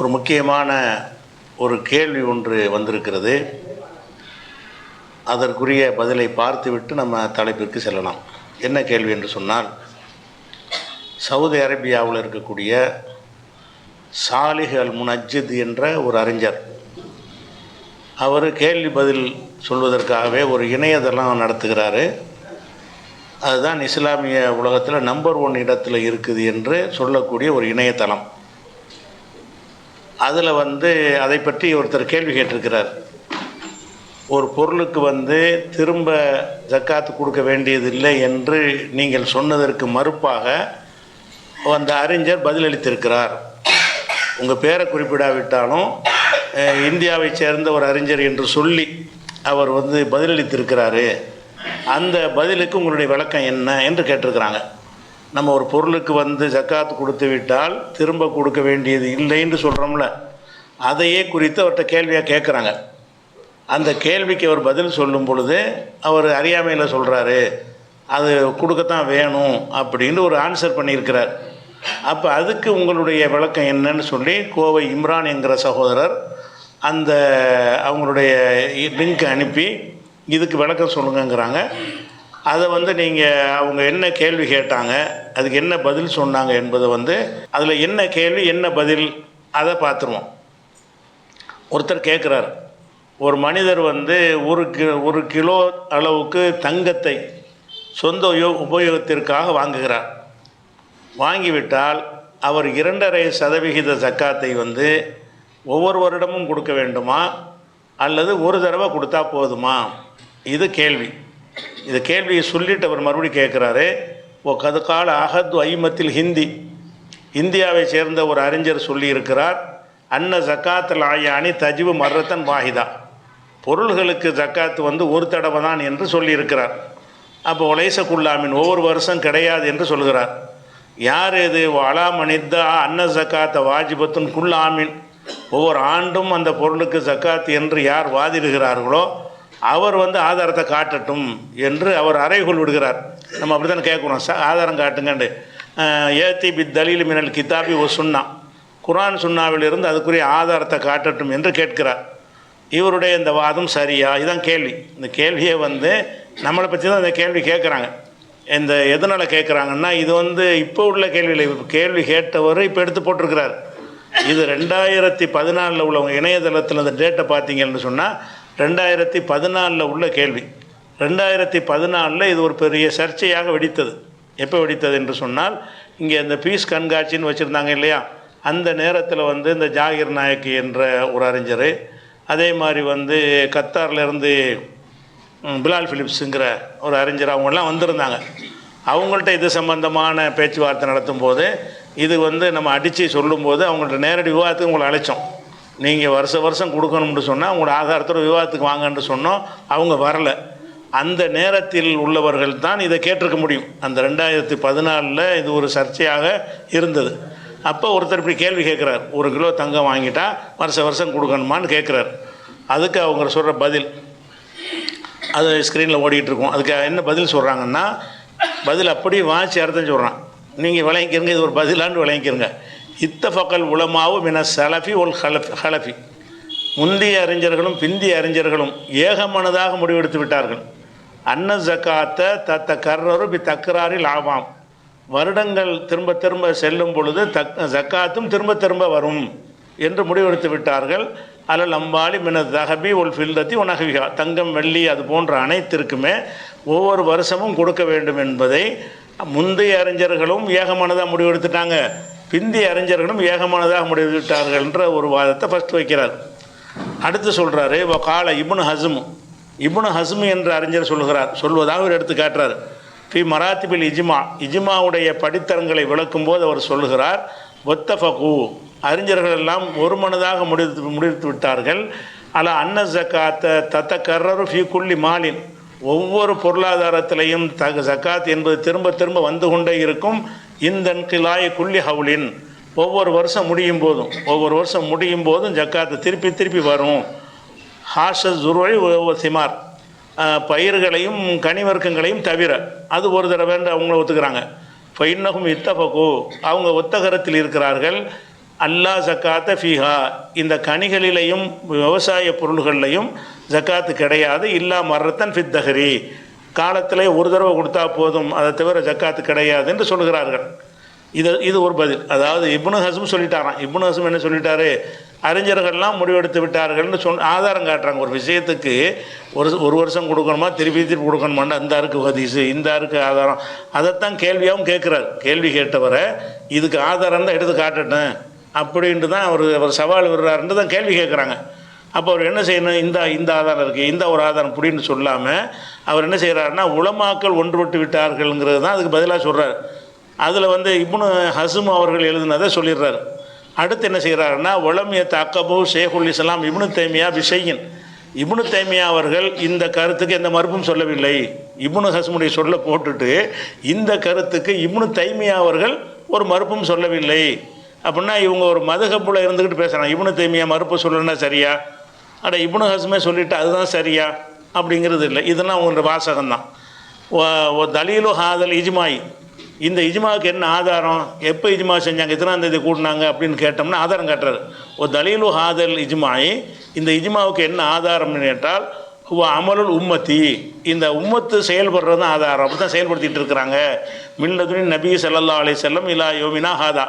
ஒரு முக்கியமான ஒரு கேள்வி ஒன்று வந்திருக்கிறது. அதற்குரிய பதிலை பார்த்துவிட்டு நம்ம தலைப்பிற்கு செல்லலாம். என்ன கேள்வி என்று சொன்னால் சவுதி அரேபியாவில் இருக்கக்கூடிய சாலிஹ் அல் முனஜித் என்ற ஒரு அறிஞர் அவர் கேள்வி பதில் சொல்வதற்காகவே ஒரு இணையதளம் நடத்துகிறாரு. அதுதான் இஸ்லாமிய உலகத்தில் நம்பர் ஒன் இடத்தில் இருக்குது என்று சொல்லக்கூடிய ஒரு இணையதளம். அதில் வந்து அதை பற்றி ஒருத்தர் கேள்வி கேட்டிருக்கிறார். ஒரு பொருளுக்கு வந்து திரும்ப ஜக்காத்து கொடுக்க வேண்டியதில்லை என்று நீங்கள் சொன்னதற்கு மறுப்பாக அந்த அறிஞர் பதிலளித்திருக்கிறார். உங்கள் பேரை குறிப்பிடாவிட்டாலும் இந்தியாவை இந்தியாவைச் சேர்ந்த ஒரு அறிஞர் என்று சொல்லி அவர் வந்து பதிலளித்திருக்கிறாரு. அந்த பதிலுக்கு உங்களுடைய விளக்கம் என்ன என்று கேட்டிருக்கிறாங்க. நம்ம ஒரு பொருளுக்கு வந்து ஜக்காத்து கொடுத்து விட்டால் திரும்ப கொடுக்க வேண்டியது இல்லைன்னு சொல்கிறோம்ல அதையே குறித்து அவர்கிட்ட கேள்வியாக கேட்குறாங்க அந்த கேள்விக்கு அவர் பதில் சொல்லும் பொழுது அவர் அறியாமையில் சொல்கிறாரு அது கொடுக்கத்தான் வேணும் அப்படின்னு ஒரு ஆன்சர் பண்ணியிருக்கிறார். அப்போ அதுக்கு உங்களுடைய விளக்கம் என்னன்னு சொல்லி கோவை இம்ரான் என்கிற சகோதரர் அந்த அவங்களுடைய லிங்க் அனுப்பி இதுக்கு விளக்கம் சொல்லுங்கங்கிறாங்க. அதை வந்து நீங்கள் அவங்க என்ன கேள்வி கேட்டாங்க அதுக்கு என்ன பதில் சொன்னாங்க என்பதை வந்து அதில் என்ன கேள்வி என்ன பதில் அதை பார்த்துருவோம். ஒருத்தர் கேட்குறார் ஒரு மனிதர் வந்து ஒரு கி ஒரு கிலோ அளவுக்கு தங்கத்தை சொந்த உபயோகத்திற்காக வாங்குகிறார். வாங்கிவிட்டால் அவர் இரண்டரை சதவிகித சக்காத்தை வந்து ஒவ்வொரு வருடமும் கொடுக்க வேண்டுமா அல்லது ஒரு தடவை கொடுத்தா போதுமா? இது கேள்வி. இது கேள்வியை சொல்லிட்டு அவர் மறுபடியும் கேட்குறாரு ஓ கதுகால அகத் ஐமத்தில் ஹிந்தி. இந்தியாவை சேர்ந்த ஒரு அறிஞர் சொல்லியிருக்கிறார் அன்ன ஜக்காத்தில் ஆயானி தஜிவு மர்ரத்தன் வாஹிதா. பொருள்களுக்கு ஜக்காத்து வந்து ஒரு தடவை தான் என்று சொல்லியிருக்கிறார். அப்போ ஒலைச குல்லாமின் ஒவ்வொரு வருஷம் கிடையாது என்று சொல்கிறார். யார் இது? அலா மனிதா அன்ன ஜக்காத்த வாஜிபத்துன் குல்லாமின். ஒவ்வொரு ஆண்டும் அந்த பொருளுக்கு ஜக்காத் என்று யார் வாதிடுகிறார்களோ அவர் வந்து ஆதாரத்தை காட்டட்டும் என்று அவர் அறைகொள் விடுகிறார். நம்ம அப்படி தானே கேட்குறோம் ச ஆதாரம் காட்டுங்கண்டு. ஏத்தி பி தலீல் மினல் கிதாபி ஒ சுன்னா. குரான் சுண்ணாவிலிருந்து அதுக்குரிய ஆதாரத்தை காட்டட்டும் என்று கேட்கிறார். இவருடைய இந்த வாதம் சரியா? இதுதான் கேள்வி. இந்த கேள்வியை வந்து நம்மளை பற்றி தான் இந்த கேள்வி கேட்குறாங்க. இந்த எதனால் கேட்குறாங்கன்னா இது வந்து இப்போ உள்ள கேள்வியில் இப்போ கேள்வி கேட்டவர் இப்போ எடுத்து போட்டிருக்கிறார். இது ரெண்டாயிரத்தி பதினாலில் உள்ளவங்க இணையதளத்தில் அந்த டேட்டை பார்த்தீங்கன்னு சொன்னால் ரெண்டாயிரத்தி பதினாலில் உள்ள கேள்வி. ரெண்டாயிரத்தி பதினாலில் இது ஒரு பெரிய சர்ச்சையாக வெடித்தது. எப்போ வெடித்தது என்று சொன்னால் இங்கே இந்த பீஸ் கண்காட்சின்னு வச்சுருந்தாங்க இல்லையா? அந்த நேரத்தில் வந்து இந்த ஜாகிர் நாயக் என்ற ஒரு அறிஞர் அதே மாதிரி வந்து கத்தார்லேருந்து பிலால் ஃபிலிப்ஸுங்கிற ஒரு அறிஞர் அவங்களாம் வந்திருந்தாங்க. அவங்கள்ட்ட இது சம்பந்தமான பேச்சுவார்த்தை நடத்தும் போது இது வந்து நம்ம அடித்து சொல்லும்போது அவங்கள்ட்ட நேரடி விவாதத்துக்கு உங்களை அழைச்சோம். நீங்கள் வருஷ வருஷம் கொடுக்கணும்னு சொன்னால் உங்களோட ஆகாரத்தோட விவாதத்துக்கு வாங்கன்னு சொன்னோம் அவங்க வரலை. அந்த நேரத்தில் உள்ளவர்கள் தான் இதை கேட்டிருக்க முடியும். அந்த ரெண்டாயிரத்தி பதினாலில் இது ஒரு சர்ச்சையாக இருந்தது. அப்போ ஒருத்தர் இப்படி கேள்வி கேட்குறார். ஒரு கிலோ தங்கம் வாங்கிட்டா வருஷ வருஷம் கொடுக்கணுமான்னு கேட்குறார். அதுக்கு அவங்க சொல்கிற பதில் அது ஸ்க்ரீனில் ஓடிக்கிட்டு இருக்கும். அதுக்கு என்ன பதில் சொல்கிறாங்கன்னா பதில் அப்படியே வாசி அர்த்தம் சொல்கிறான் நீங்கள் விளங்கிக்கிறங்க இது ஒரு பதிலான்னு விளங்கிக்கிறங்க இத்தஃபக்கல் உலமாவு மின சலஃபி ஒல் ஹலஃபி ஹலஃபி. முந்தைய அறிஞர்களும் பிந்திய அறிஞர்களும் ஏகமனதாக முடிவெடுத்து விட்டார்கள். அன்ன ஜக்காத்த தத்த கர்ரரு பி தக்கராரில் ஆவாம். வருடங்கள் திரும்ப திரும்ப செல்லும் பொழுது தக் ஜக்காத்தும் திரும்ப திரும்ப வரும் என்று முடிவெடுத்து விட்டார்கள். அல்லல் அம்பாலி மின தகபி ஒல் ஃபில்தத்தி உனகவிகா தங்கம் வெள்ளி அது போன்ற அனைத்திற்குமே ஒவ்வொரு வருஷமும் கொடுக்க வேண்டும் என்பதை முந்தைய அறிஞர்களும் ஏகமானதாக முடிவெடுத்துட்டாங்க. பிந்தி அறிஞர்களும் ஏகமானதாக என்ற ஒரு வாதத்தை ஃபஸ்ட் வைக்கிறார். அடுத்து சொல்கிறாரு கால இபுன் ஹஸ்மு. இபுன் ஹஸ்மு என்ற அறிஞர் சொல்கிறார் சொல்வதாக அவர் எடுத்து காட்டுறார். பி மராத்திபில் இஜிமா. இஜிமாவுடைய படித்தரங்களை விளக்கும்போது அவர் சொல்லுகிறார் ஒத்தஃபகு அறிஞர்கள் எல்லாம் ஒரு மனதாக முடித்து முடித்து விட்டார்கள். அல அன்ன ஜக்காத்த தத்த கர்ரரு ஃபி குல்லி மாலின். ஒவ்வொரு பொருளாதாரத்திலையும் தக ஜக்காத் என்பது திரும்ப திரும்ப வந்து கொண்டே இருக்கும். இந்த கிலாய குள்ளி ஹவுலின். ஒவ்வொரு வருஷம் முடியும் போதும். ஒவ்வொரு வருஷம் முடியும் போதும் ஜக்காத்து திருப்பி திருப்பி வரும். ஹாஷ ஜுருவை சிமார். பயிர்களையும் கனிவர்க்கங்களையும் தவிர அது ஒரு தடவை அவங்கள ஒத்துக்கிறாங்க. இப்போ இன்னகும் இத்தபகு அவங்க ஒத்தகரத்தில் இருக்கிறார்கள். அல்லா ஜக்காத்த ஃபீஹா. இந்த கனிகளிலையும் விவசாய பொருள்கள்லையும் ஜக்காத்து கிடையாது. இல்லா மரத்தன் ஃபித்தஹரி காலத்திலே ஒரு தடவை கொடுத்தா போதும் அதை தவிர ஜக்காத்து கிடையாது என்று சொல்கிறார்கள். இது இது ஒரு பதில். அதாவது இப்னு ஹசும் சொல்லிட்டாராம். இப்னு ஹசும் என்ன சொல்லிட்டாரு? அறிஞர்கள்லாம் முடிவெடுத்து விட்டார்கள்னு சொல் ஆதாரம் காட்டுறாங்க. ஒரு விஷயத்துக்கு ஒரு ஒரு வருஷம் கொடுக்கணுமா திருப்பி திருப்பி கொடுக்கணுமான்னு அந்த அருக்கு ஹதீஸு இந்த அருக்கு ஆதாரம். அதைத்தான் கேள்வியாகவும் கேட்குறாரு. கேள்வி கேட்டவரை இதுக்கு ஆதாரம் தான் எடுத்து காட்டட்டேன் அப்படின்ட்டு தான் அவர் அவர் சவால் விடுறாருன்ட்டு தான் கேள்வி கேட்குறாங்க. அப்போ அவர் என்ன செய்யணும்? இந்த இந்த ஆதாரம் இருக்குது இந்த ஒரு ஆதாரம் புடின்னு சொல்லாமல் அவர் என்ன செய்கிறாருன்னா உளமாக்கல் ஒன்றுபட்டு விட்டார்கள்ங்கிறது தான் அதுக்கு பதிலாக சொல்கிறார் அதில் வந்து இப்னு ஹசும் அவர்கள் எழுதினதை சொல்லிடுறாரு. அடுத்து என்ன செய்கிறாருன்னா உளமிய தக்கபு ஷேகுல் இஸ்லாம் இப்னு தைமியா பிஷையின். இப்னு தைமியா அவர்கள் இந்த கருத்துக்கு எந்த மறுப்பும் சொல்லவில்லை. இப்னு ஹசுமுடைய சொல்ல போட்டுட்டு இந்த கருத்துக்கு இப்னு தைமியா அவர்கள் ஒரு மறுப்பும் சொல்லவில்லை. அப்படின்னா இவங்க ஒரு மதுகப்புல இருந்துக்கிட்டு பேசுகிறாங்க இப்னு தைமியா மறுப்பு சொல்லணும்னா சரியா? அட இப்னு ஹஸ்மே சொல்லிட்டு அதுதான் சரியா? அப்படிங்கிறது இல்லை. இதெல்லாம் உங்களோட வாசகம்தான். தலீலு ஹாதல் இஜ்மாய். இந்த இஜ்மாவுக்கு என்ன ஆதாரம்? எப்போ இஜ்மா செஞ்சாங்க? எத்தனாம் தேதி கூட்டினாங்க அப்படின்னு கேட்டோம்னா ஆதாரம் காட்டுறாரு. ஒரு தலீலு ஹாதல் இஜ்மாய் இந்த இஜ்மாவுக்கு என்ன ஆதாரம்னு கேட்டால் அமலுள் அமலுல் உம்மத்தி. இந்த உம்மத்து செயல்படுறது தான் ஆதாரம். அப்படி தான் செயல்படுத்திகிட்டு இருக்கிறாங்க. மில்லதுனி நபி சல்லா அலி செல்லம் இலா யோமினா ஹாதா.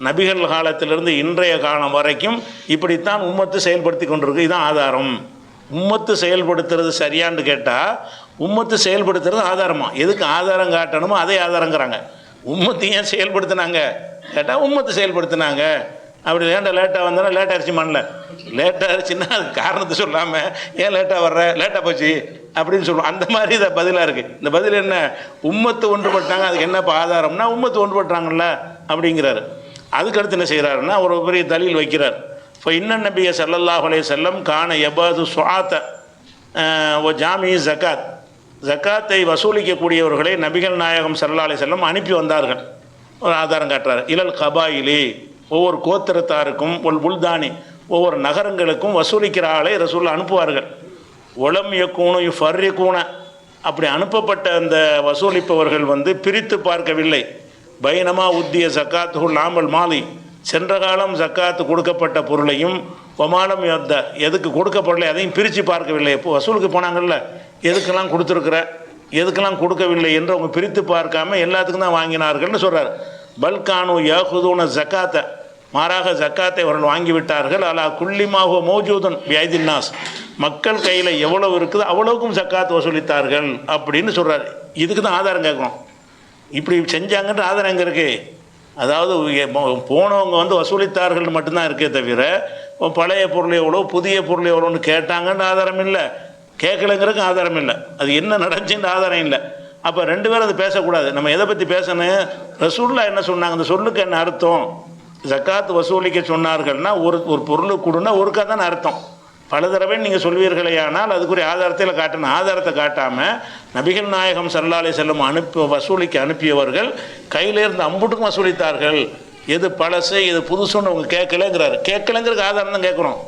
நபிகள் காலத்திலிருந்து இன்றைய காலம் வரைக்கும் இப்படித்தான் உம்மத்து செயல்படுத்தி கொண்டிருக்கு. இதுதான் ஆதாரம். உம்மத்து செயல்படுத்துறது சரியான்னு கேட்டால் உம்மத்து செயல்படுத்துறது ஆதாரமா? எதுக்கு ஆதாரம் காட்டணுமோ அதே ஆதாரங்கிறாங்க. உம்மத்து ஏன் செயல்படுத்தினாங்க? கேட்டால் உம்மத்து செயல்படுத்தினாங்க. அப்படி ஏன்டா லேட்டாக வந்தாலும் லேட் ஆயிடுச்சு மண்ணில். லேட்டாக ஆயிடுச்சுன்னா அது காரணத்தை சொல்லாமல் ஏன் லேட்டாக வர்ற? லேட்டாக போச்சு. அப்படின்னு சொல்லுவோம். அந்த மாதிரி இதை பதிலாக இருக்குது இந்த பதில் என்ன? உம்மத்து ஒன்றுபட்டாங்க அதுக்கு என்னப்பா ஆதாரம்னா உம்மத்து ஒன்றுபட்டாங்கல்ல அப்படிங்கிறாரு. அதுக்கடுத்து என்ன செய்கிறாருன்னா ஒரு பெரிய தலீல் வைக்கிறார். இப்போ இன்ன நபிய ஸல்லல்லாஹு செல்லம் காண கான எபாது சுஆத்த ஓ ஜாமி ஜக்காத். ஜக்காத்தை வசூலிக்கக்கூடியவர்களை நபிகள் நாயகம் ஸல்லல்லாஹு செல்லம் அனுப்பி வந்தார்கள். ஒரு ஆதாரம் காட்டுறாரு. இலல் கபாயிலி. ஒவ்வொரு கோத்திரத்தாருக்கும் ஒரு புல்தானி ஒவ்வொரு நகரங்களுக்கும் வசூலிக்கிற ஆளை ரசூல் அனுப்புவார்கள். ஒலம் யக்கூணும் ஃபர்ரிக்கூன அப்படி அனுப்பப்பட்ட அந்த வசூலிப்பவர்கள் வந்து பிரித்து பார்க்கவில்லை. பைனமா உத்திய ஜக்காத்துகுள் நாமல் மாலி. சென்ற காலம் ஜக்காத்து கொடுக்கப்பட்ட பொருளையும் ஒமாலம் யத்த எதுக்கு கொடுக்கப்படலை அதையும் பிரித்து பார்க்கவில்லை. இப்போ வசூலுக்கு போனாங்கல்ல எதுக்கெல்லாம் கொடுத்துருக்குற எதுக்கெல்லாம் கொடுக்கவில்லை என்று அவங்க பிரித்து பார்க்காம எல்லாத்துக்கும் தான் வாங்கினார்கள்னு சொல்கிறார் பல்கானு யாகுதூன ஜக்காத்தை மாறாக ஜக்காத்தை அவர்கள் வாங்கிவிட்டார்கள். அலா குள்ளிமாக மோஜூதன் வியாதின்னாஸ் மக்கள் கையில் எவ்வளவு இருக்குதோ அவ்வளவுக்கும் ஜக்காத் வசூலித்தார்கள் அப்படின்னு சொல்கிறார் இதுக்கு தான் ஆதாரம் கேட்கணும் இப்படி செஞ்சாங்கன்ற ஆதாரம் எங்கே இருக்குது அதாவது போனவங்க வந்து வசூலித்தார்கள் மட்டும்தான் இருக்கே தவிர பழைய பொருள் எவ்வளோ புதிய பொருள் எவ்வளோன்னு கேட்டாங்கன்னு ஆதாரம் இல்லை. கேட்கலங்கிறதுக்கு ஆதாரம் இல்லை. அது என்ன நடந்துச்சுன்ற ஆதாரம் இல்லை. அப்போ ரெண்டு பேரும் அது பேசக்கூடாது. நம்ம எதை பற்றி பேசணும்? ரசூல்லா என்ன சொன்னாங்க? அந்த சொல்லுக்கு என்ன அர்த்தம்? ஜக்காத் வசூலிக்க சொன்னார்கள்னா ஒரு ஒரு பொருளுக்கு கொடுன்னா ஒருக்கா தானே அர்த்தம். பல தடவை நீங்கள் சொல்வீர்களேயானால் அதுக்குரிய ஆதாரத்தில் காட்டணும். ஆதாரத்தை காட்டாமல் நபிகள் நாயகம் சல்லாலை செல்லும் அனுப்பி வசூலிக்க அனுப்பியவர்கள் கையிலேருந்து அம்புட்டுக்கும் வசூலித்தார்கள். எது பழசு எது புதுசுன்னு அவங்க கேட்கலங்கிறாரு. கேட்கலங்கிறதுக்கு ஆதாரம் தான் கேட்குறோம்.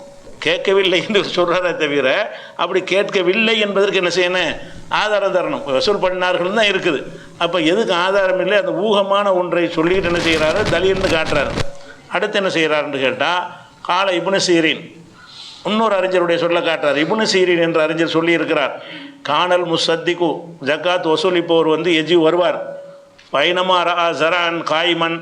கேட்கவில்லை என்று சொல்கிறாரே தவிர அப்படி கேட்கவில்லை என்பதற்கு என்ன செய்யணும்? ஆதாரம் தரணும். வசூல் பண்ணார்கள் தான் இருக்குது. அப்போ எதுக்கு ஆதாரம் இல்லை? அந்த ஊகமான ஒன்றை சொல்லிட்டு என்ன செய்கிறாரு? தலில்னு காட்டுறாரு. அடுத்து என்ன செய்கிறாருன்னு கேட்டால் கால இப்னு சீரின். இன்னொரு அறிஞருடைய சொல்ல காட்டுறார். இபுனு சீரின் என்ற அறிஞர் சொல்லியிருக்கிறார். காணல் முசத்திகு ஜக்காத் வசூலிப்பவர் வந்து எஜி வருவார். பைனமா ஜரான் காய்மன்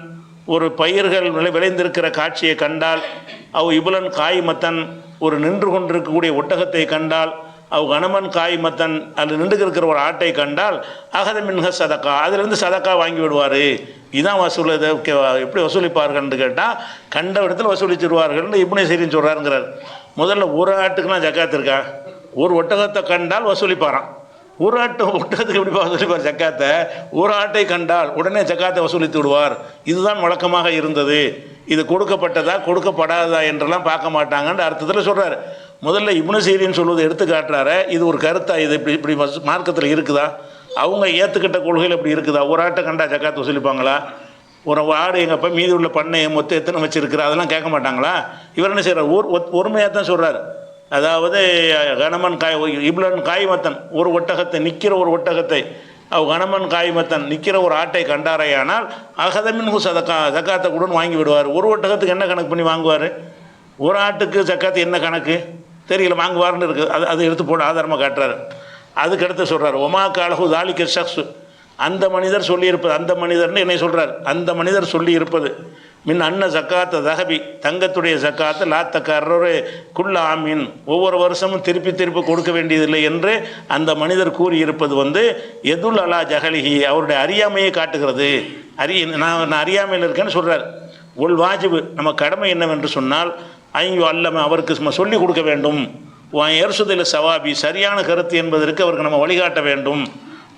ஒரு பயிர்கள் விளைந்திருக்கிற காட்சியை கண்டால் அவ் இபுலன் காய்மத்தன் ஒரு நின்று கொண்டிருக்கக்கூடிய ஒட்டகத்தை கண்டால் அவ் கணமன் காய்மத்தன் அது நின்று இருக்கிற ஒரு ஆட்டை கண்டால் அகத மின்ஹ சதக்கா அதிலிருந்து சதக்கா வாங்கி விடுவார். இதான் வசூல் இது எப்படி வசூலிப்பார்கள்னு கேட்டால் கண்ட இடத்துல வசூலிச்சிருவார்கள்னு இப்படி சரின்னு சொல்கிறாருங்கிறார் முதல்ல ஒரு ஆட்டுக்குலாம் ஜக்காத் இருக்கா? ஒரு ஒட்டகத்தை கண்டால் வசூலிப்பாராம். ஒரு ஆட்டு ஒட்டகத்துக்கு எப்படி வசூலிப்பார் ஜக்காத்தை? ஒரு ஆட்டை கண்டால் உடனே ஜக்காத்தை வசூலித்து விடுவார். இதுதான் வழக்கமாக இருந்தது. இது கொடுக்கப்பட்டதா கொடுக்கப்படாததா என்றெல்லாம் பார்க்க மாட்டாங்கன்ற அர்த்தத்தில் சொல்கிறார் முதல்ல இப்னு சீரின்னு சொல்வதை எடுத்து காட்டுறாரு இது ஒரு கருத்தா? இது இப்படி இப்படி மார்க்கத்தில் இருக்குதா? அவங்க ஏற்றுக்கிட்ட கொள்கையில் இப்படி இருக்குதா? ஒரு ஆட்டை கண்டா ஜக்காத்து வசூலிப்பாங்களா? ஒரு ஆடு எங்கள் அப்பா மீதி உள்ள பண்ணையை மொத்தம் எத்தனை வச்சிருக்கிற? அதெல்லாம் கேட்க மாட்டாங்களா? இவர் என்ன செய்கிறார் ஒரு ஒருமையாக தான் சொல்கிறார் அதாவது கணமன் காய் இப்ளன் காய்மத்தன் ஒரு ஒட்டகத்தை நிற்கிற ஒரு ஒட்டகத்தை அவ் கணமன் காய்மத்தன் நிற்கிற ஒரு ஆட்டை கண்டாரையானால் அகதமின் சதக்கா ஜக்காத்தை கூட வாங்கி விடுவார். ஒரு ஒட்டகத்துக்கு என்ன கணக்கு பண்ணி வாங்குவார்? ஒரு ஆட்டுக்கு ஜக்காத்து என்ன கணக்கு? தெரியல வாங்குவார்னு இருக்குது அது அது எடுத்து போட ஆதாரமாக காட்டுறாரு. அதுக்கடுத்து சொல்கிறார் ஒமா காலஹு தாலிக்க ஷக்ஸு. அந்த மனிதர் சொல்லியிருப்பது அந்த மனிதர்னு என்னை சொல்கிறார் அந்த மனிதர் சொல்லி இருப்பது மின் அன்ன ஜக்காத்த தகபி தங்கத்துடைய ஜக்காத்து லாத்தக்காரரு குள்ள ஆமீன். ஒவ்வொரு வருஷமும் திருப்பி திருப்பி கொடுக்க வேண்டியதில்லை என்று அந்த மனிதர் கூறியிருப்பது வந்து எதுல் அலா ஜஹலிஹி? அவருடைய அறியாமையை காட்டுகிறது. அறி நான் நான் அறியாமையில் இருக்கேன்னு சொல்கிறார் உள் வாஜிபு நம்ம கடமை என்னவென்று சொன்னால் ஐயோ அல்லம அவருக்கு சொல்லிக் கொடுக்க வேண்டும். எர்சுதில் சவாபி சரியான கருத்து என்பதற்கு அவருக்கு நம்ம வழிகாட்ட வேண்டும்.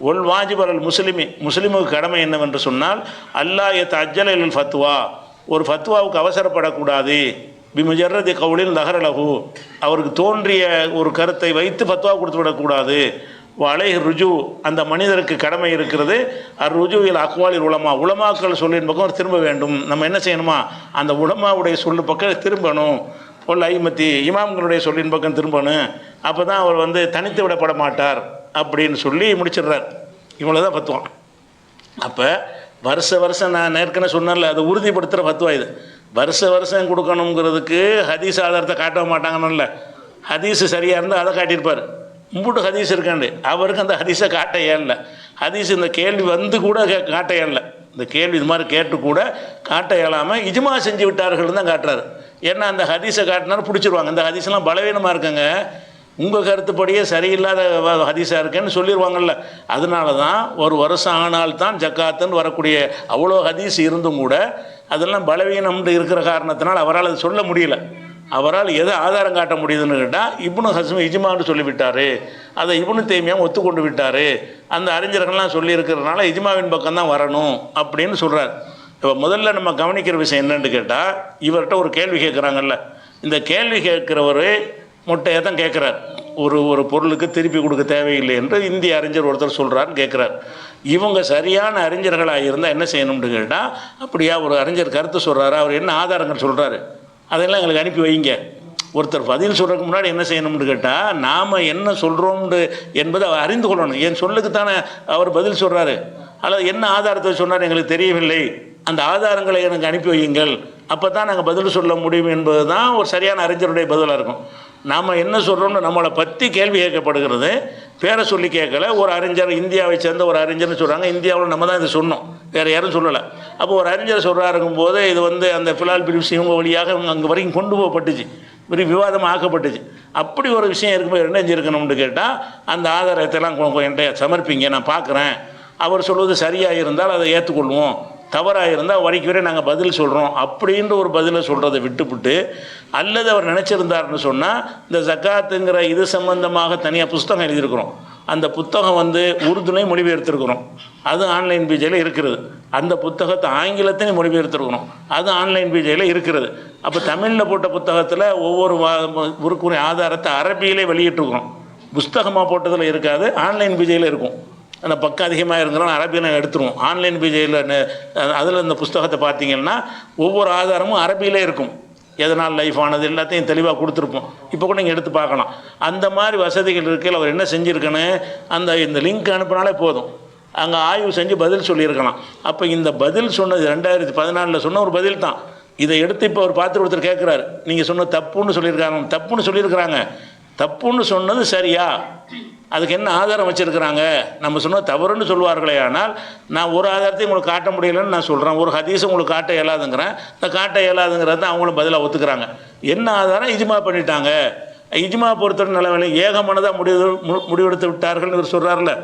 ஒல் வாஜிபரல் முஸ்லிமி முஸ்லிமுக்கு கடமை என்னவென்று சொன்னால் அல்லாஹ் எத் அஜ்ஜலில் ஃபத்வா. ஒரு ஃபத்வாவுக்கு அவசரப்படக்கூடாது. பிமுஜர்ரதி கவுலில் நகரலகு அவருக்கு தோன்றிய ஒரு கருத்தை வைத்து ஃபத்வா கொடுத்து விடக்கூடாது. அலை ருஜு அந்த மனிதருக்கு கடமை இருக்கிறது. அர் ருஜுவில் அக்வாலில் உலமா உலமாக்கள் சொல்லின் பக்கம் திரும்ப வேண்டும். நம்ம என்ன செய்யணுமா? அந்த உலமாவுடைய சொல்லு பக்கம் திரும்பணும். ஒல் ஐமத்தி இமாம்களுடைய சொல்லின் பக்கம் திரும்பணும். அப்போ தான் அவர் வந்து தனித்து விடப்பட மாட்டார் அப்படின்னு சொல்லி முடிச்சிடுறார். இவ்வளோ தான் பத்துவான் அப்போ வருஷ வருஷம் நான் ஏற்கனவே சொன்னேன்ல அதை உறுதிப்படுத்துகிற பத்துவா இது. வருஷ வருஷம் கொடுக்கணுங்கிறதுக்கு ஹதீஸ் ஆதாரத்தை காட்ட மாட்டாங்கன்னு ஹதீஸ் சரியாக இருந்தால் அதை காட்டியிருப்பார். மும்புட்டு ஹதீஸ் இருக்காண்டு. அவருக்கு அந்த ஹதீஸை காட்ட ஏறல ஹதீஸ் இந்த கேள்வி வந்து கூட கே- காட்ட ஏறல இந்த கேள்வி இது மாதிரி கேட்டு கூட காட்ட இயலாமல் இஜ்மா செஞ்சு விட்டார்கள் தான் காட்டுறாரு. ஏன்னா அந்த ஹதீஸை காட்டினாலும் பிடிச்சிருவாங்க. இந்த ஹதீஸ்லாம் பலவீனமாக இருக்குங்க. உங்கள் கருத்துப்படியே சரியில்லாத ஹதீஸாக இருக்கேன்னு சொல்லிடுவாங்கல்ல அதனால தான் ஒரு வருஷம் ஆனால்தான் ஜக்காத்துன்னு வரக்கூடிய அவ்வளோ ஹதீஸ் இருந்தும் கூட அதெல்லாம் பலவீனம்னு இருக்கிற காரணத்தினால் அவரால் அதை சொல்ல முடியல. அவரால் எதை ஆதாரம் காட்ட முடியுதுன்னு கேட்டால் இப்னு ஹஸ்மி இஜ்மான்னு சொல்லிவிட்டார். அதை இப்னு தேமியாக ஒத்துக்கொண்டு விட்டார். அந்த அறிஞர்கள்லாம் சொல்லியிருக்கிறதுனால இஜ்மாவின் பக்கம் தான் வரணும் அப்படின்னு சொல்கிறார் இப்போ முதல்ல நம்ம கவனிக்கிற விஷயம் என்னென்னு கேட்டால் இவர்கிட்ட ஒரு கேள்வி கேட்குறாங்கல்ல. இந்த கேள்வி கேட்குறவர் முட்டையை தான் கேட்குறார். ஒரு ஒரு பொருளுக்கு திருப்பி கொடுக்க தேவையில்லை என்று இந்திய அறிஞர் ஒருத்தர் சொல்கிறாருன்னு கேட்குறார். இவங்க சரியான அறிஞர்களாக இருந்தால் என்ன செய்யணும்னு கேட்டால் அப்படியா ஒரு அறிஞர் கருத்து சொல்கிறாரு அவர் என்ன ஆதாரங்கள் சொல்கிறாரு அதெல்லாம் எங்களுக்கு அனுப்பி வைங்க. ஒருத்தர் பதில் சொல்கிறதுக்கு முன்னாடி என்ன செய்யணும்னு கேட்டால் நாம் என்ன சொல்கிறோம்னு என்பதை அவர் அறிந்து கொள்ளணும். என் சொல்லுக்கு தானே அவர் பதில் சொல்கிறாரு அல்லது என்ன ஆதாரத்தை சொன்னார் எங்களுக்கு தெரியவில்லை. அந்த ஆதாரங்களை எனக்கு அனுப்பி வையுங்கள். அப்போ தான் நாங்கள் பதில் சொல்ல முடியும் என்பது தான் ஒரு சரியான அறிஞருடைய பதிலாக இருக்கும். நாம் என்ன சொல்கிறோம்னு நம்மளை பற்றி கேள்வி கேட்கப்படுகிறது. பேரை சொல்லி கேட்கல. ஒரு அறிஞர் இந்தியாவை சேர்ந்த ஒரு அறிஞர்னு சொல்கிறாங்க இந்தியாவில் நம்ம தான் இதை சொன்னோம். வேறு யாரும் சொல்லலை. அப்போ ஒரு அறிஞர் சொல்கிறாருக்கும் போது இது வந்து அந்த பிலால் பிரிப்ஸ் இவங்க வழியாக இவங்க அங்கே வரைக்கும் கொண்டு போகப்பட்டுச்சு. ஒரு விவாதம் ஆக்கப்பட்டுச்சு. அப்படி ஒரு விஷயம் இருக்கும்போது என்ன செஞ்சுருக்கணும்னு கேட்டால் அந்த ஆதாரத்தெல்லாம் கொ- என்கிட்ட சமர்ப்பிங்க நான் பார்க்குறேன் அவர் சொல்வது சரியாக இருந்தால் அதை ஏற்றுக்கொள்வோம் தவறாக இருந்தால் வரைக்கு வரை நாங்கள் பதில் சொல்கிறோம் அப்படின்ற ஒரு பதிலை சொல்கிறத விட்டுவிட்டு அல்லது அவர் நினச்சிருந்தாருன்னு சொன்னால் இந்த ஜக்காத்துங்கிற இது சம்பந்தமாக தனியாக புஸ்தகம் எழுதியிருக்கிறோம். அந்த புத்தகம் வந்து உருதுலையும் மொழிபெயர்த்திருக்கிறோம். அது ஆன்லைன் பீஜையில் இருக்கிறது. அந்த புத்தகத்தை ஆங்கிலத்திலையும் மொழிபெயர்த்திருக்கிறோம். அது ஆன்லைன் பீஜையில் இருக்கிறது. அப்போ தமிழில் போட்ட புத்தகத்தில் ஒவ்வொரு வா- உருக்குரிய ஆதாரத்தை அரபியிலே வெளியிட்டிருக்கிறோம். புஸ்தகமாக போட்டதில் இருக்காது ஆன்லைன் பீஜையில் இருக்கும். அந்த பக்கம் அதிகமாக இருந்தாலும் அரபியில் எடுத்துருவோம். ஆன்லைன் பீஜையில் அதில் இந்த புஸ்தகத்தை பார்த்தீங்கன்னா ஒவ்வொரு ஆதாரமும் அரபியிலே இருக்கும். எதனால் லைஃப் ஆனது எல்லாத்தையும் தெளிவாக கொடுத்துருப்போம். இப்போ கூட நீங்கள் எடுத்து பார்க்கலாம். அந்த மாதிரி வசதிகள் இருக்கையில் அவர் என்ன செஞ்சுருக்கன்னு அந்த இந்த லிங்க் அனுப்புனாலே போதும். அங்கே ஆய்வு செஞ்சு பதில் சொல்லியிருக்கலாம். அப்போ இந்த பதில் சொன்னது ரெண்டாயிரத்தி பதினாலில் சொன்ன ஒரு பதில் தான். இதை எடுத்து இப்போ அவர் பார்த்து ஒருத்தர் கேட்குறாரு நீங்கள் சொன்ன தப்புன்னு சொல்லியிருக்காங்க. தப்புன்னு சொல்லியிருக்கிறாங்க. தப்புன்னு சொன்னது சரியா? அதுக்கு என்ன ஆதாரம் வச்சுருக்கிறாங்க? நம்ம சொன்ன தவறுன்னு சொல்வார்களே ஆனால் நான் ஒரு ஆதாரத்தையும் உங்களுக்கு காட்ட முடியலன்னு நான் சொல்கிறேன் ஒரு ஹதீஸும் உங்களுக்கு காட்ட இயலாதுங்கிறேன். இந்த காட்ட இயலாதுங்கிறத அவங்களும் பதிலாக ஒத்துக்கிறாங்க. என்ன ஆதாரம்? இஜ்மா பண்ணிட்டாங்க. இஜ்மா பொறுத்தவரை நிலவில ஏகமனதாக முடிவு மு- முடிவெடுத்து விட்டார்கள் இவர் சொல்கிறார்ல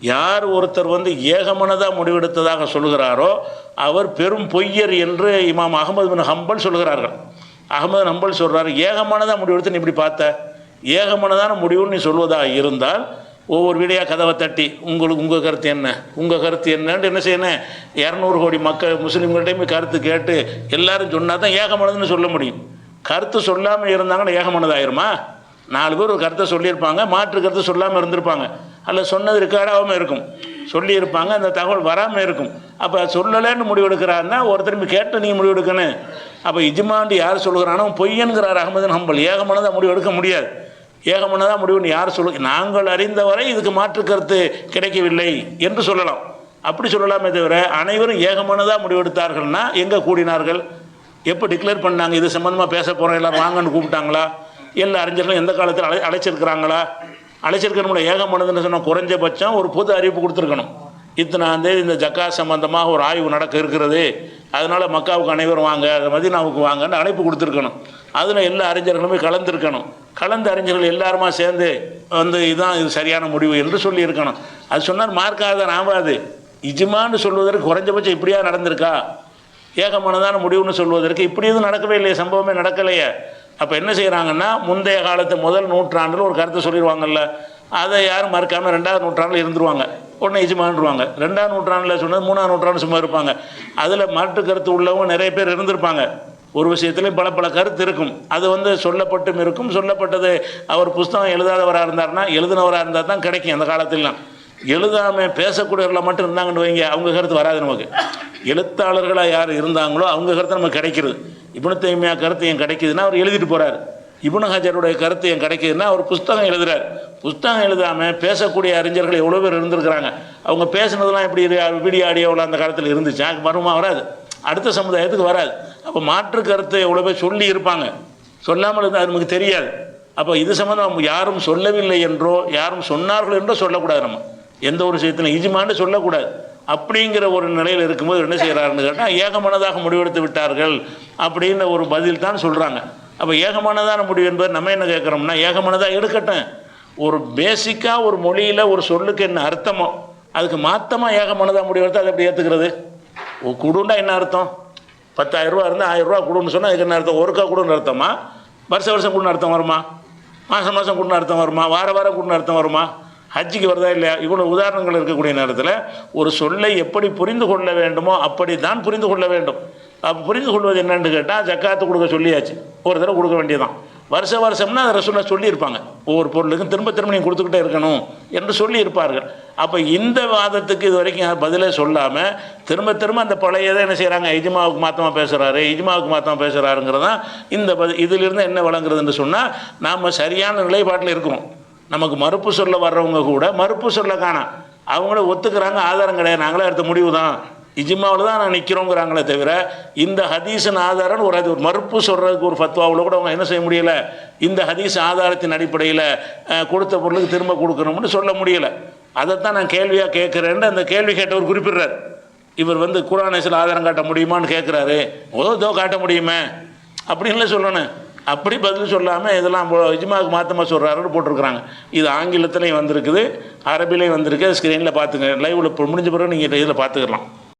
யார் ஒருத்தர் வந்து ஏகமனதாக முடிவெடுத்ததாக சொல்கிறாரோ அவர் பெரும் பொய்யர் என்று இமாம் அகமது பின் ஹம்பல் சொல்கிறார்கள் அகமது ஹம்பல் சொல்கிறாரு ஏகமானதாக முடிவெடுத்து நீ இப்படி பார்த்த? ஏகமனதான முடிவுன்னு நீ சொல்வதாக இருந்தால் ஒவ்வொரு வீடியாக கதவை தட்டி உங்களுக்கு உங்கள் கருத்து என்ன? உங்கள் கருத்து என்னன்ட்டு என்ன செய்யணும்? இரநூறு கோடி மக்கள் முஸ்லீம்கள்ட்டையுமே கருத்து கேட்டு எல்லாரும் சொன்னால் தான் ஏகமனதுன்னு சொல்ல முடியும். கருத்து சொல்லாமல் இருந்தாங்கன்னா ஏகமனதாயிருமா? நாலு பேர் ஒரு கருத்தை சொல்லியிருப்பாங்க மாற்று கருத்தை சொல்லாமல் இருந்திருப்பாங்க. அல்ல சொன்னது ரிக்கார்டாகவும் இருக்கும். சொல்லியிருப்பாங்க அந்த தகவல் வராமல் இருக்கும். அப்போ சொல்லலைன்னு முடிவெடுக்கிறாருன்னா ஒரு கேட்டு நீங்கள் முடிவெடுக்கணும். அப்போ இஜ்மாண்டு யார் சொல்கிறானோ பொய்யன்கிறார் அகமது ஹம்பல். ஏகமானதாக முடிவெடுக்க முடியாது. ஏகமனதாக முடிவுன்னு யார் சொல்லு? நாங்கள் அறிந்தவரை இதுக்கு மாற்று கருத்து கிடைக்கவில்லை என்று சொல்லலாம். அப்படி சொல்லலாமே தவிர அனைவரும் ஏகமனதாக முடிவெடுத்தார்கள்னா எங்கே கூடினார்கள்? எப்போ டிக்ளேர் பண்ணாங்க? இது சம்மந்தமாக பேச போகிறோம் எல்லாரும் வாங்கன்னு கூப்பிட்டாங்களா? எல்லா அறிஞர்களும் எந்த காலத்தில் அழை அழைச்சிருக்கிறாங்களா? அழைச்சிருக்கணும்ல ஏகமானதுன்னு சொன்னால் குறைஞ்சபட்சம் ஒரு பொது அறிவிப்பு கொடுத்துருக்கணும். இத்தனாந்தேதி இந்த ஜக்கா சம்பந்தமாக ஒரு ஆய்வு நடக்க இருக்கிறது அதனால் மக்காவுக்கு அனைவரும் வாங்க மதினாவுக்கு வாங்கன்னு அழைப்பு கொடுத்துருக்கணும். அதில் எல்லா அறிஞர்களுமே கலந்துருக்கணும். கலந்த அறிஞர்கள் எல்லாருமா சேர்ந்து வந்து இதுதான் இது சரியான முடிவு என்று சொல்லியிருக்கணும். அது சொன்னார் மார்க்காத ஆகாது இஜிமான்னு சொல்வதற்கு குறைஞ்சபட்சம் இப்படியா நடந்திருக்கா? ஏகமானதான முடிவுன்னு சொல்வதற்கு இப்படி எதுவும் நடக்கவே இல்லையே சம்பவமே நடக்கலையே. அப்போ என்ன செய்கிறாங்கன்னா முந்தைய காலத்து முதல் நூற்றாண்டில் ஒரு கருத்தை சொல்லிடுவாங்கல்ல அதை யாரும் மறுக்காமல் ரெண்டாவது நூற்றாண்டில் இருந்துருவாங்க. ஒன்று இஜ்மான்ருவாங்க ரெண்டாம் நூற்றாண்டில் சொன்னது மூணாவது நூற்றாண்டு சும்மா இருப்பாங்க. அதில் மாற்று கருத்து உள்ளவங்க நிறைய பேர் இருந்திருப்பாங்க. ஒரு விஷயத்துலையும் பல பல கருத்து இருக்கும். அது வந்து சொல்லப்பட்டும் இருக்கும். சொல்லப்பட்டது அவர் புஸ்தகம் எழுதாதவராக இருந்தாருன்னா எழுதினவராக இருந்தால் தான் கிடைக்கும் அந்த காலத்திலாம் எழுதாமல் பேசக்கூடியவர்களாக மட்டும் இருந்தாங்கன்னு வைங்க அவங்க கருத்து வராது நமக்கு. எழுத்தாளர்களாக யார் இருந்தாங்களோ அவங்க கருத்து நமக்கு கிடைக்கிறது. இப்னு தைமியா கருத்து என் கிடைக்குதுன்னா அவர் எழுதிட்டு போகிறார் இபுன ஹஜருடைய கருத்து என் கிடைக்குதுன்னா அவர் புஸ்தகம் எழுதுறார். புஸ்தகம் எழுதாமல் பேசக்கூடிய அறிஞர்கள் எவ்வளோ பேர் இருந்திருக்கிறாங்க. அவங்க பேசுனதெல்லாம் எப்படி வீடியோ ஆடியோவில் அந்த காலத்தில் இருந்துச்சு. அது மர்மமாக வராது. அடுத்த சமுதாயத்துக்கு வராது. அப்போ மாற்று கருத்தை எவ்வளோ பேர் சொல்லி இருப்பாங்க. சொல்லாமல் இருந்தால் அது நமக்கு தெரியாது. அப்போ இது சம்மந்தம் யாரும் சொல்லவில்லை என்றோ யாரும் சொன்னார்கள் என்றோ சொல்லக்கூடாது நம்ம. எந்த ஒரு விஷயத்திலும் இஜிமான்னு சொல்லக்கூடாது. அப்படிங்கிற ஒரு நிலையில் இருக்கும்போது என்ன செய்கிறாருன்னு கேட்டால் ஏகமனதாக முடிவெடுத்து விட்டார்கள் அப்படின்ற ஒரு பதில் தான் சொல்கிறாங்க அப்போ ஏகமானதான முடிவு என்பது நம்ம என்ன கேட்குறோம்னா ஏகமனதாக எடுக்கட்டும். ஒரு பேசிக்காக ஒரு மொழியில் ஒரு சொல்லுக்கு என்ன அர்த்தமோ அதுக்கு மாத்தமாக ஏகமனதாக முடிவெடுத்து அதை எப்படி ஏற்றுக்கிறது கொடுண்டா என்ன அர்த்தம்? பத்தாயிரம் ரூபா இருந்தால் ஆயிரம் ரூபா கொடுன்னு சொன்னால் அதுக்கு என்ன அர்த்தம்? ஒருக்கா கொடுன்னு அர்த்தமா? வருஷம் வருஷம் கொடுன்னு அர்த்தம் வருமா? மாதம் மாதம் கொடுன்னு அர்த்தம் வருமா? வார வாரம் கொடுன்னு அர்த்தம் வருமா? ஹஜ்ஜிக்கு வருதா இல்லையா? இவ்வளோ உதாரணங்கள் இருக்கக்கூடிய நேரத்தில் ஒரு சொல்லை எப்படி புரிந்து கொள்ள வேண்டுமோ அப்படி தான் புரிந்து கொள்ள வேண்டும். அப்போ புரிந்து கொள்வது என்னன்னு கேட்டால் ஜக்காத்து கொடுக்க சொல்லியாச்சு. ஒரு தடவை கொடுக்க வேண்டியதான் வருஷ வருஷம்னா அதை ரசூலா சொல்லியிருப்பாங்க. ஒவ்வொரு பொருளுக்கும் திரும்ப திரும்ப நீங்கள் கொடுத்துக்கிட்டே இருக்கணும் என்று சொல்லியிருப்பார்கள். அப்போ இந்த வாதத்துக்கு இது வரைக்கும் பதிலே சொல்லாமல் திரும்ப திரும்ப அந்த பழையதை என்ன செய்கிறாங்க இஜ்மாவுக்கு மாத்தமாக பேசுகிறாரு இஜ்மாவுக்கு மாத்தமாக பேசுகிறாருங்கிறதான் இந்த பதி இதிலிருந்து என்ன வழங்குறதுன்னு சொன்னால் நாம் சரியான நிலைப்பாட்டில் இருக்கிறோம். நமக்கு மறுப்பு சொல்ல வர்றவங்க கூட மறுப்பு சொல்ல காணாம் அவங்கள ஒத்துக்கிறாங்க ஆதாரம் கிடையாது. நாங்களே எடுத்த முடிவு தான் இஜிமாவில் தான் நான் நிற்கிறோங்கிறாங்களே தவிர இந்த ஹதீஸின் ஆதாரம் ஒரு அது ஒரு மறுப்பு சொல்கிறதுக்கு ஒரு ஃபத்வாவில் கூட அவங்க என்ன செய்ய முடியலை? இந்த ஹதீஸ் ஆதாரத்தின் அடிப்படையில் கொடுத்த பொருளுக்கு திரும்ப கொடுக்கணும்னு சொல்ல முடியலை. அதைத்தான் நான் கேள்வியாக கேட்குறேன்னு அந்த கேள்வி கேட்டவர் குறிப்பிடுறார். இவர் வந்து குரானேசில் ஆதாரம் காட்ட முடியுமான்னு கேட்குறாரு. ஏதோ காட்ட முடியுமே. அப்படின்லாம் சொல்லணும். அப்படி பதில் சொல்லாமல் இதெல்லாம் போ- இஜ்மாவுக்கு சொல்கிறாருன்னு போட்டிருக்கிறாங்க. இது ஆங்கிலத்துலேயும் வந்திருக்குது அரபிலையும் வந்திருக்கு. ஸ்க்ரீனில் பார்த்துங்க லைவில் இப்போ முடிஞ்ச பிறகு நீங்கள் இதில் பார்த்துக்கலாம்